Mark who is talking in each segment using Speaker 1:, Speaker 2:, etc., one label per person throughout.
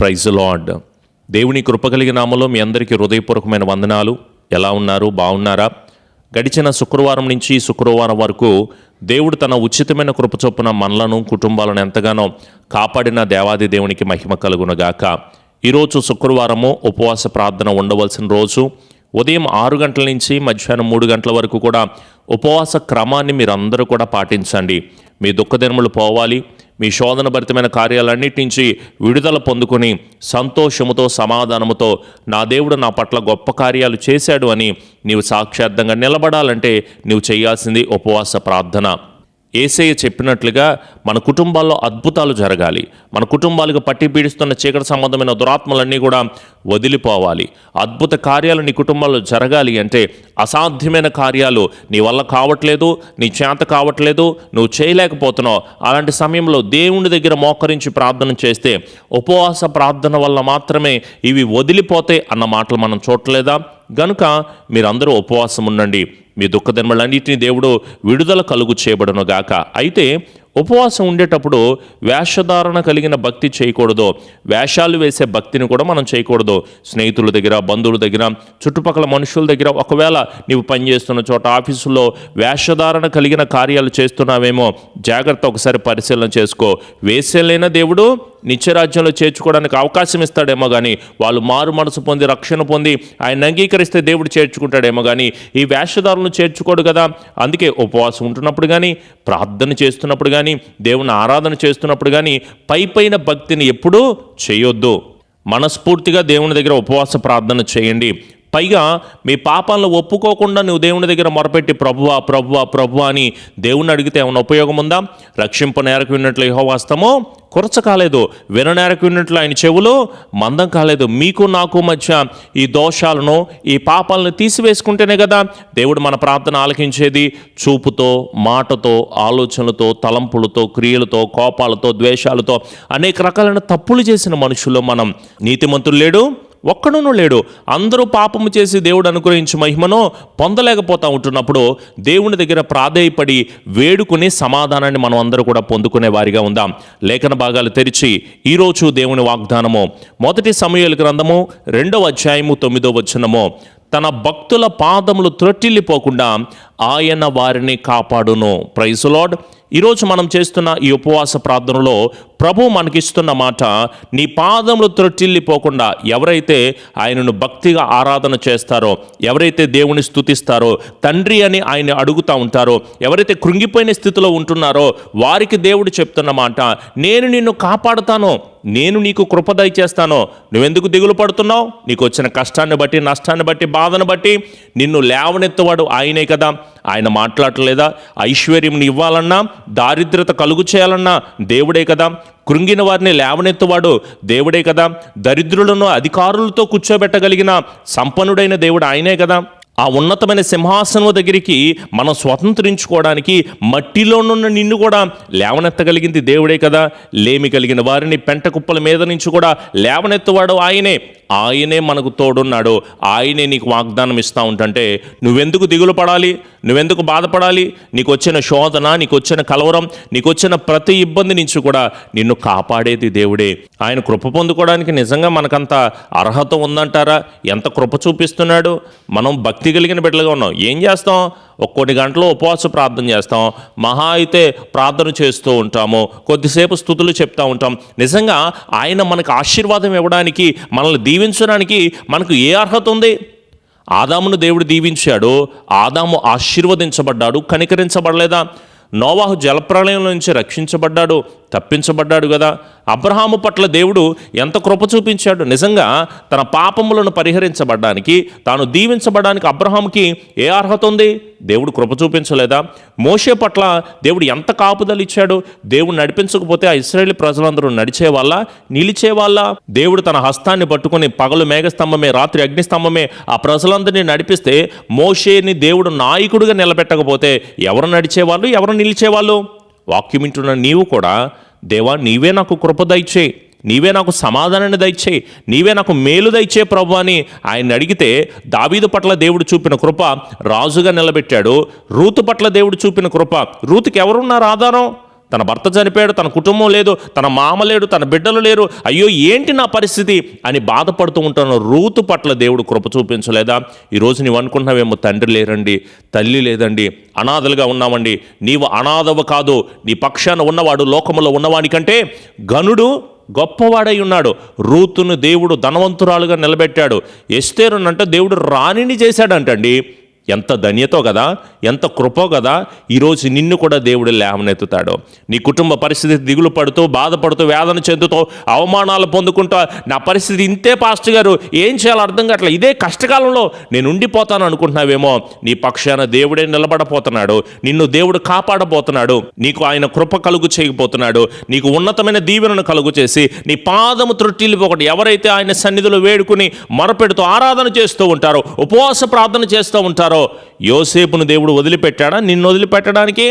Speaker 1: Praise lord దేవుని కృప కలిగిన నామలో మీ అందరికీ హృదయపూర్వకమైన వందనాలు. ఎలా ఉన్నారు? బాగున్నారా? గడిచిన శుక్రవారం నుంచి శుక్రవారం వరకు దేవుడు తన ఉచితమైన కృప చొప్పున మనలను కుటుంబాలను ఎంతగానో కాపాడిన దేవాది దేవునికి మహిమ కలుగునగాక ఈరోజు శుక్రవారము ఉపవాస ప్రార్థన ఉండవలసిన రోజు. ఉదయం ఆరు గంటల నుంచి మధ్యాహ్నం మూడు గంటల వరకు కూడా ఉపవాస క్రమాన్ని మీరందరూ కూడా పాటించండి. మీ దుఃఖదినములు పోవాలి. మీ శోధన భరితమైన కార్యాలన్నిటి నుంచి విడుదల పొందుకుని సంతోషముతో సమాధానముతో నా దేవుడు నా పట్ల గొప్ప కార్యాలు చేశాడు అని నీవు సాక్షార్థంగా నిలబడాలంటే నీవు చేయాల్సింది ఉపవాస ప్రార్థన. ఏసయ్య చెప్పినట్లుగా మన కుటుంబాల్లో అద్భుతాలు జరగాలి. మన కుటుంబాలకు పట్టి పీడిస్తున్న చీకటి సంబంధమైన దురాత్మలన్నీ కూడా వదిలిపోవాలి. అద్భుత కార్యాలు నీ కుటుంబంలో జరగాలి అంటే అసాధ్యమైన కార్యాలు నీ వల్ల కావట్లేదు నీ చేత కావట్లేదు నువ్వు చేయలేకపోతున్నావు. అలాంటి సమయంలో దేవుని దగ్గర మోకరించి ప్రార్థన చేస్తే ఉపవాస ప్రార్థన వల్ల మాత్రమే ఇవి వదిలిపోతాయి అన్న మాటలు మనం చూడలేదా? గనుక మీరందరూ ఉపవాసం ఉండండి. మీ దుఃఖధర్మలన్నింటినీ దేవుడు విడుదల కలుగు చేయబడును గాక. అయితే ఉపవాసం ఉండేటప్పుడు వేషధారణ కలిగిన భక్తి చేయకూడదు. వేషాలు వేసే భక్తిని కూడా మనం చేయకూడదు. స్నేహితుల దగ్గర బంధువుల దగ్గర చుట్టుపక్కల మనుషుల దగ్గర ఒకవేళ నీవు పనిచేస్తున్న చోట ఆఫీసులో వేషధారణ కలిగిన కార్యాలు చేస్తున్నావేమో జాగ్రత్త ఒకసారి పరిశీలన చేసుకో. వేసేలైన దేవుడు నిత్యరాజ్యంలో చేర్చుకోవడానికి అవకాశం ఇస్తాడేమో కానీ వాళ్ళు మారు మనసు పొంది రక్షణ పొంది ఆయన అంగీకరిస్తే దేవుడు చేర్చుకుంటాడేమో కానీ ఈ వేషధారులను చేర్చుకోడు కదా. అందుకే ఉపవాసం ఉంటున్నప్పుడు కానీ ప్రార్థన చేస్తున్నప్పుడు కానీ దేవుని ఆరాధన చేస్తున్నప్పుడు కానీ పై పైన భక్తిని ఎప్పుడూ చేయొద్దు. మనస్ఫూర్తిగా దేవుని దగ్గర ఉపవాస ప్రార్థన చేయండి. పైగా మీ పాపాలను ఒప్పుకోకుండా నువ్వు దేవుని దగ్గర మొరపెట్టి ప్రభువా ప్రభువా ప్రభువా అని దేవుణ్ణి అడిగితే ఏమైనా ఉపయోగం ఉందా? రక్షింప నేరకు విన్నట్లు యెహోవాస్తమో కొరచ కాలేదు. విననేరకు విన్నట్లు ఆయన చెవులు మందం కాలేదు. మీకు నాకు మధ్య ఈ దోషాలను ఈ పాపాలను తీసివేసుకుంటేనే కదా దేవుడు మన ప్రార్థన ఆలకించేది. చూపుతో మాటతో ఆలోచనలతో తలంపులతో క్రియలతో కోపాలతో ద్వేషాలతో అనేక రకాలైన తప్పులు చేసిన మనుషులు మనం నీతిమంతులు లేడు. ఒక్కడునూ లేడు. అందరూ పాపము చేసి దేవుడు అనుగ్రహించి మహిమను పొందలేకపోతా ఉంటున్నప్పుడు దేవుని దగ్గర ప్రాధేయపడి వేడుకుని సమాధానాన్ని మనం అందరూ కూడా పొందుకునే వారిగా ఉందాం. లేఖన భాగాలు తెరిచి ఈరోజు దేవుని వాగ్దానము. మొదటి సమయాల గ్రంథము రెండవ అధ్యాయము తొమ్మిదో వచనము. తన భక్తుల పాదములు త్రొట్టిల్లిపోకుండా ఆయన వారిని కాపాడును. ప్రైసులాడ్ ఈరోజు మనం చేస్తున్న ఈ ఉపవాస ప్రార్థనలో ప్రభు మనకిస్తున్న మాట నీ పాదములు త్రొట్టిల్లిపోకుండా ఎవరైతే ఆయనను భక్తిగా ఆరాధన చేస్తారో ఎవరైతే దేవుని స్థుతిస్తారో తండ్రి అని ఆయన అడుగుతూ ఉంటారో ఎవరైతే కృంగిపోయిన స్థితిలో ఉంటున్నారో వారికి దేవుడు చెప్తున్న మాట నేను నిన్ను కాపాడుతాను. నేను నీకు కృపదయ చేస్తాను నువ్వెందుకు దిగులు పడుతున్నావు? నీకు వచ్చిన కష్టాన్ని బట్టి నష్టాన్ని బట్టి బాధను బట్టి నిన్ను లేవనెత్తవాడు ఆయనే కదా. ఆయన మాట్లాడలేదా ఐశ్వర్యం ఇవ్వాలన్నా దారిద్రత కలుగు చేయాలన్నా దేవుడే కదా. కృంగిన వారిని లేవనెత్తువాడు దేవుడే కదా. దరిద్రులను అధికారులతో కూర్చోబెట్టగలిగిన సంపన్నుడైన దేవుడు ఆయనే కదా. ఆ ఉన్నతమైన సింహాసనం దగ్గరికి మనం స్వతంత్రించుకోవడానికి మట్టిలోనున్న నిన్ను కూడా లేవనెత్తగలిగింది దేవుడే కదా. లేమి కలిగిన వారిని పెంట కుప్పల మీద నుంచి కూడా లేవనెత్తువాడు ఆయనే. ఆయనే మనకు తోడున్నాడు. ఆయనే నీకు వాగ్దానం ఇస్తూ ఉంటుంటే నువ్వెందుకు దిగులు పడాలి? నువ్వెందుకు బాధపడాలి? నీకు వచ్చిన శోధన నీకు వచ్చిన కలవరం నీకు వచ్చిన ప్రతి ఇబ్బంది నుంచి కూడా నిన్ను కాపాడేది దేవుడే. ఆయన కృప పొందుకోవడానికి నిజంగా మనకంత అర్హత ఉందంటారా? ఎంత కృప చూపిస్తున్నాడు? మనం భక్తి కలిగిన బిడ్డలుగా ఉన్నాం. ఏం చేస్తాం? ఒక్కోటి గంటలు ఉపవాస ప్రార్థన చేస్తాం. మహా అయితే ప్రార్థన చేస్తూ ఉంటాము. కొద్దిసేపు స్థుతులు చెప్తూ ఉంటాం. నిజంగా ఆయన మనకు ఆశీర్వాదం ఇవ్వడానికి మనల్ని దీవించడానికి మనకు ఏ అర్హత ఉంది? ఆదామును దేవుడు దీవించాడు. ఆదాము ఆశీర్వదించబడ్డాడు. కనికరించబడలేదా? నోవాహు జలప్రళయం నుంచి రక్షించబడ్డాడు. తప్పించబడ్డాడు కదా. అబ్రహాము పట్ల దేవుడు ఎంత కృప చూపించాడు? నిజంగా తన పాపములను పరిహరించబడ్డానికి తాను దీవించబడడానికి అబ్రహాంకి ఏ అర్హత ఉంది? దేవుడు కృప చూపించలేదా? మోషే పట్ల దేవుడు ఎంత కాపుదలు ఇచ్చాడు? దేవుడు నడిపించకపోతే ఆ ఇస్రాయేల్ ప్రజలందరూ నడిచే వాళ్ళ నిలిచే వాళ్ళ దేవుడు తన హస్తాన్ని పట్టుకొని పగలు మేఘస్తంభమే రాత్రి అగ్నిస్తంభమే ఆ ప్రజలందరినీ నడిపిస్తే మోషేని దేవుడు నాయకుడిగా నిలబెట్టకపోతే ఎవరు నడిచేవాళ్ళు? ఎవరు నిలిచేవాళ్ళు? వాక్యం వింటున్న నీవు కూడా దేవా నీవే నాకు కృప దయచే నీవే నాకు సమాధానాన్ని దయచే నీవే నాకు మేలు దయచే ప్రభు అని ఆయన అడిగితే దావీదు పట్ల దేవుడు చూపిన కృప రాజుగా నిలబెట్టాడు రూతు పట్ల దేవుడు చూపిన కృప. రూతుకి ఎవరున్నారు ఆధారం? తన భర్త చనిపోయాడు తన కుటుంబం లేదు తన మామ లేడు తన బిడ్డలు లేరు. అయ్యో ఏంటి నా పరిస్థితి? అని బాధపడుతూ ఉంటాను రూతు పట్ల దేవుడు కృప చూపించలేదా? ఈరోజు నీవు అనుకుంటున్నావేమో తండ్రి లేరండి తల్లి లేదండి అనాథలుగా ఉన్నామండి. నీవు అనాథవ కాదు నీ పక్షాన ఉన్నవాడు లోకంలో ఉన్నవానికంటే గనుడు గొప్పవాడై ఉన్నాడు. రూతును దేవుడు ధనవంతురాలుగా నిలబెట్టాడు. ఎస్తేరునంటే దేవుడు రాణిని చేశాడంటండి. ఎంత ధన్యతో కదా ఎంత కృపో కదా ఈరోజు నిన్ను కూడా దేవుడు లేవనెత్తుతాడు. నీ కుటుంబ పరిస్థితి దిగులు పడుతూ బాధపడుతూ వేదన చెందుతూ అవమానాలు పొందుకుంటూ నా పరిస్థితి ఇంతే పాస్టర్ గారు ఏం చేయాలో అర్థం కావట్లేదు. ఇదే కష్టకాలంలో నేను ఉండిపోతాను అనుకుంటున్నావేమో నీ పక్షాన దేవుడే నిలబడపోతున్నాడు నిన్ను దేవుడు కాపాడబోతున్నాడు నీకు ఆయన కృప కలుగు చేయబోతున్నాడు నీకు ఉన్నతమైన దీవెనను కలుగు చేసి నీ పాదము త్రొట్టిల్లిపోకటి ఎవరైతే ఆయన సన్నిధిలో వేడుకుని మొరపెడుతూ ఆరాధన చేస్తూ ఉంటారో ఉపవాస ప్రార్థన చేస్తూ ఉంటారో యోసేపును దేవుడు వదిలిపెట్టాడా? నిన్ను వదిలిపెట్టడానికి?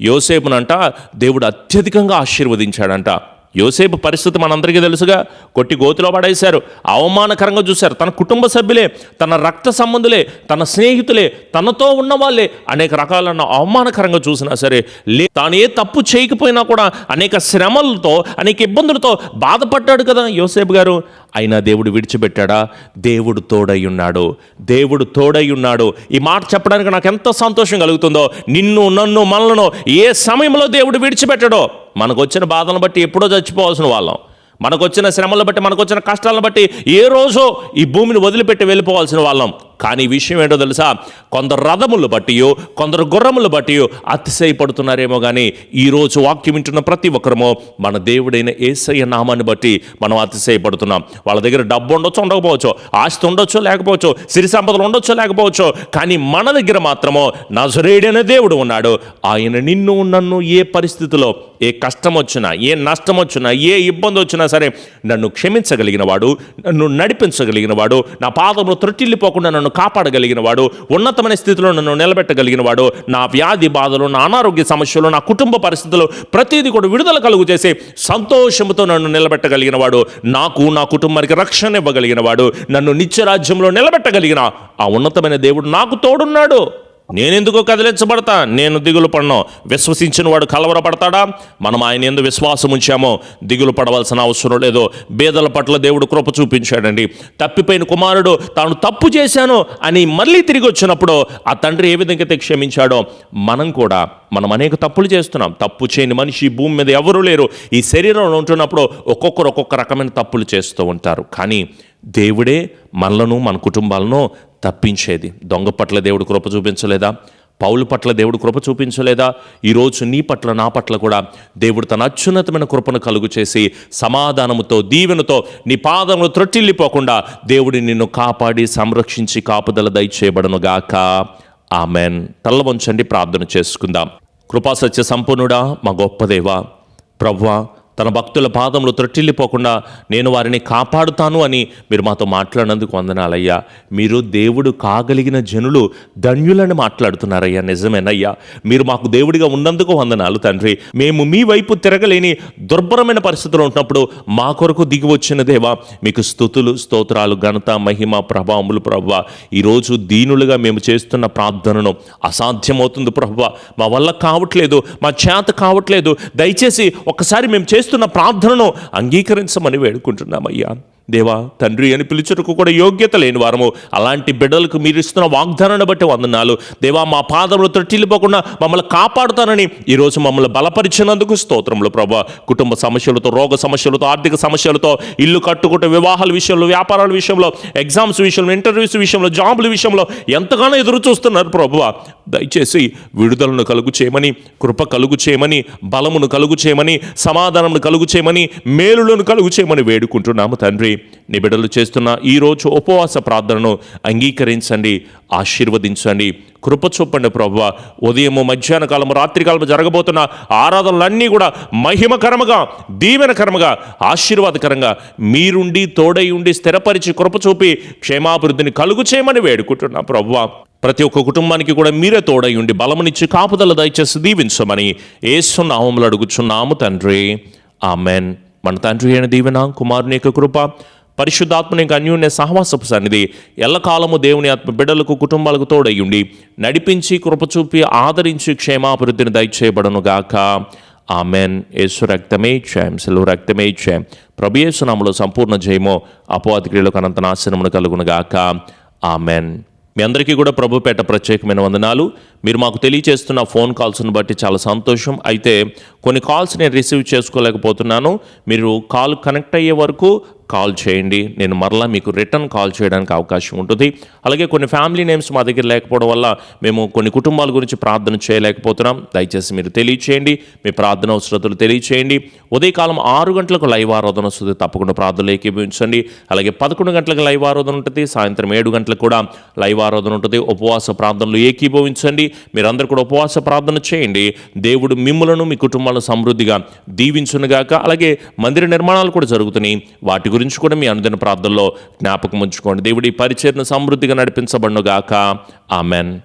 Speaker 1: యోసేపునంట దేవుడు అత్యధికంగా ఆశీర్వదించాడంట. యోసేపు పరిస్థితి మనందరికీ తెలుసుగా కొట్టి గోతిలో పడేశారు. అవమానకరంగా చూశారు. తన కుటుంబ సభ్యులే తన రక్త సంబంధులే తన స్నేహితులే తనతో ఉన్న వాళ్ళే అనేక రకాలన్న అవమానకరంగా చూసినా సరే లే తాను ఏ తప్పు చేయకపోయినా కూడా అనేక శ్రమలతో అనేక ఇబ్బందులతో బాధపడ్డాడు కదా యోసేపు గారు. అయినా దేవుడు విడిచిపెట్టాడా? దేవుడు తోడై ఉన్నాడు. దేవుడు తోడై ఉన్నాడు. ఈ మాట చెప్పడానికి నాకు ఎంత సంతోషం కలుగుతుందో నిన్ను నన్ను మనలను ఏ సమయంలో దేవుడు విడిచిపెట్టాడో. మనకు వచ్చిన బాధలను బట్టి ఎప్పుడో చచ్చిపోవాల్సిన వాళ్ళం. మనకు వచ్చిన శ్రమలను బట్టి మనకు వచ్చిన కష్టాలను బట్టి ఏ రోజో ఈ భూమిని వదిలిపెట్టి వెళ్ళిపోవాల్సిన వాళ్ళం. కానీ విషయం ఏంటో తెలుసా? కొందరు రథములు బట్టియో కొందరు గుర్రములు బట్టియో అతిశయపడుతున్నారేమో కానీ ఈరోజు వాక్యం వింటున్న ప్రతి ఒక్కరమో మన దేవుడైన ఏసయ్య నామాన్ని బట్టి మనం అతిశయపడుతున్నాం. వాళ్ళ దగ్గర డబ్బు ఉండొచ్చు ఉండకపోవచ్చు. ఆస్తి ఉండొచ్చు లేకపోవచ్చు. సిరి సంపదలు ఉండొచ్చు లేకపోవచ్చు. కానీ మన దగ్గర మాత్రమో నజరేడైన దేవుడు ఉన్నాడు. ఆయన నిన్ను నన్ను ఏ పరిస్థితిలో ఏ కష్టం వచ్చినా ఏ నష్టం వచ్చినా ఏ ఇబ్బంది వచ్చినా సరే నన్ను క్షమించగలిగిన వాడు నన్ను నడిపించగలిగిన వాడు నా పాదములు త్రొట్టిల్లిపోకుండా నన్ను కాపాడగలిగిన వాడు ఉన్నతమైన స్థితిలో నన్ను నిలబెట్టగలిగిన వాడు నా వ్యాధి బాధలు నా అనారోగ్య సమస్యలు నా కుటుంబ పరిస్థితులు ప్రతిదీ కూడా విడుదల కలుగు చేసి సంతోషంతో నన్ను నిలబెట్టగలిగిన వాడు నాకు నా కుటుంబానికి రక్షణ ఇవ్వగలిగిన వాడు నన్ను నిత్యరాజ్యంలో నిలబెట్టగలిగిన ఆ ఉన్నతమైన దేవుడు నాకు తోడున్నాడు. నేనెందుకు కదిలించబడతా? నేను దిగులు పడను. విశ్వసించిన వాడు కలవరపడతాడా? మనం ఆయన ఎందు విశ్వాసం ఉంచామో. దిగులు పడవలసిన అవసరం లేదు. బేదల పట్ల దేవుడు కృప చూపించాడండి. తప్పిపోయిన కుమారుడు తాను తప్పు చేశాను అని మళ్ళీ తిరిగి వచ్చినప్పుడు ఆ తండ్రి ఏ విధంగా అయితే క్షమించాడో మనం కూడా మనం అనేక తప్పులు చేస్తున్నాం. తప్పు చేయని మనిషి ఈ భూమి మీద ఎవరూ లేరు. ఈ శరీరంలో ఉంటున్నప్పుడు ఒక్కొక్కరు ఒక్కొక్క రకమైన తప్పులు చేస్తూ ఉంటారు. కానీ దేవుడే మనలను మన కుటుంబాలను తప్పించేది. దొంగ పట్ల దేవుడు కృప చూపించలేదా? పౌలు పట్ల దేవుడు కృప చూపించలేదా? ఈరోజు నీ పట్ల నా పట్ల కూడా దేవుడు తన అత్యున్నతమైన కృపను కలుగు చేసి సమాధానముతో దీవెనతో నీ పాదములు త్రొట్టిల్లిపోకుండా దేవుడి నిన్ను కాపాడి సంరక్షించి కాపుదల దయచేయబడను గాక. ఆమెన్. తల్ల వంచండి ప్రార్థన చేసుకుందాం. కృపాసత్య సంపూర్ణుడా మా గొప్ప దేవ ప్రవ్వా తన భక్తుల పాదములు త్రొట్టిల్లిపోకుండా నేను వారిని కాపాడుతాను అని మీరు మాతో మాట్లాడినందుకు వందనాలయ్యా. మీరు దేవుడు కాగలిగిన జనులు ధన్యులని మాట్లాడుతున్నారయ్యా. నిజమేనయ్యా. మీరు మాకు దేవుడిగా ఉన్నందుకు వందనాలు తండ్రి. మేము మీ వైపు తిరగలేని దుర్భరమైన పరిస్థితులు ఉంటున్నప్పుడు మా కొరకు దిగి వచ్చిన దేవా మీకు స్థుతులు స్తోత్రాలు ఘనత మహిమ ప్రభావములు ప్రభావ ఈరోజు దీనులుగా మేము చేస్తున్న ప్రార్థనను అసాధ్యమవుతుంది ప్రభావ మా వల్ల కావట్లేదు మా చేత కావట్లేదు. దయచేసి ఒక్కసారి మేము చేస్తున్న ప్రార్థనను అంగీకరించమని వేడుకుంటున్నామయ్యా. దేవా తండ్రి అని పిలుచుటకు కూడా యోగ్యత లేని వారము. అలాంటి బిడ్డలకు మీరు ఇస్తున్న వాగ్దానాన్ని బట్టి వందనాలు. దేవా మా పాదములు తొట్టిల్లిపోకుండా మమ్మల్ని కాపాడుతానని ఈరోజు మమ్మల్ని బలపరిచినందుకు స్తోత్రములు ప్రభా. కుటుంబ సమస్యలతో రోగ సమస్యలతో ఆర్థిక సమస్యలతో ఇల్లు కట్టుకుంటే వివాహాల విషయంలో వ్యాపారాల విషయంలో ఎగ్జామ్స్ విషయంలో ఇంటర్వ్యూస్ విషయంలో జాబుల విషయంలో ఎంతగానో ఎదురు చూస్తున్నారు ప్రభువా దయచేసి విడుదలను కలుగు చేయమని కృప కలుగు చేయమని బలమును కలుగు చేయమని సమాధానమును కలుగు చేయమని మేలులను కలుగు చేయమని వేడుకుంటున్నాము తండ్రి. నీ బిడ్డలు చేస్తున్న ఈరోజు ఉపవాస ప్రార్థనను అంగీకరించండి ఆశీర్వదించండి. కృప చూపండి ప్రభు. ఉదయము మధ్యాహ్న కాలము రాత్రికాలము జరగబోతున్న ఆరాధనలన్నీ కూడా మహిమకరముగా దీవెనకరముగా ఆశీర్వాదకరంగా మీరుండి తోడై ఉండి స్థిరపరిచి కృప చూపి క్షేమాభివృద్ధిని కలుగు చేయమని వేడుకుంటున్నా ప్రభు. ప్రతి ఒక్క కుటుంబానికి కూడా మీరే తోడై ఉండి బలమునిచ్చి కాపుదల దయచేసి దీవించమని ఏసునామములు అడుగుచున్నాము తండ్రి. ఆమెన్. మన తండ్రి అయిన దీవెన కుమారుని యొక్క కృప పరిశుద్ధాత్మని యొక్క అన్యోన్య సహవాసపు సన్నిధి ఎల్లకాలము దేవుని ఆత్మ బిడ్డలకు కుటుంబాలకు తోడయ్యుండి నడిపించి కృపచూపి ఆదరించి క్షేమాభివృద్ధిని దయచేయబడను గాక ఆమెన్. యేసు రక్తమే ఇచ్చాం. సెలవు రక్తమే ఇచ్చాం. ప్రభు యేసునామలో సంపూర్ణ జయమో అపవాది క్రియలకు అనంత నాశనమును కలుగునుగాక. ఆమెన్. మీ అందరికీ కూడా ప్రభుపేట ప్రత్యేకమైన వందనాలు. మీరు మాకు తెలియచేస్తున్న ఫోన్ కాల్స్ని బట్టి చాలా సంతోషం. అయితే కొన్ని కాల్స్ నేను రిసీవ్ చేసుకోలేకపోతున్నాను. మీరు కాల్ కనెక్ట్ అయ్యే వరకు కాల్ చేయండి. నేను మరలా మీకు రిటర్న్ కాల్ చేయడానికి అవకాశం ఉంటుంది. అలాగే కొన్ని ఫ్యామిలీ నేమ్స్ మా దగ్గర లేకపోవడం వల్ల మేము కొన్ని కుటుంబాల గురించి ప్రార్థన చేయలేకపోతున్నాం. దయచేసి మీరు తెలియచేయండి. మీ ప్రార్థన అవసరతలు తెలియచేయండి. ఉదయకాలం ఆరు గంటలకు లైవ్ ఆరాధన వస్తుంది. తప్పకుండా ప్రార్థనలు ఏకీభవించండి. అలాగే పదకొండు గంటలకు లైవ్ ఆరాధన ఉంటుంది. సాయంత్రం ఏడు గంటలకు కూడా లైవ్ ఆరాధన ఉంటుంది. ఉపవాస ప్రార్థనలు ఏకీభవించండి. మీరందరూ కూడా ఉపవాస ప్రార్థన చేయండి. దేవుడు మిమ్ములను మీ కుటుంబాలను సమృద్ధిగా దీవించునుగాక. అలాగే మందిర నిర్మాణాలు కూడా జరుగుతున్నాయి. వాటి గురించి కూడా మీ అనుదిన ప్రార్థనలో జ్ఞాపకం ఉంచుకోండి. దేవుడి పరిచయను సమృద్ధిగా నడిపించబడునుగాక. ఆమెన్.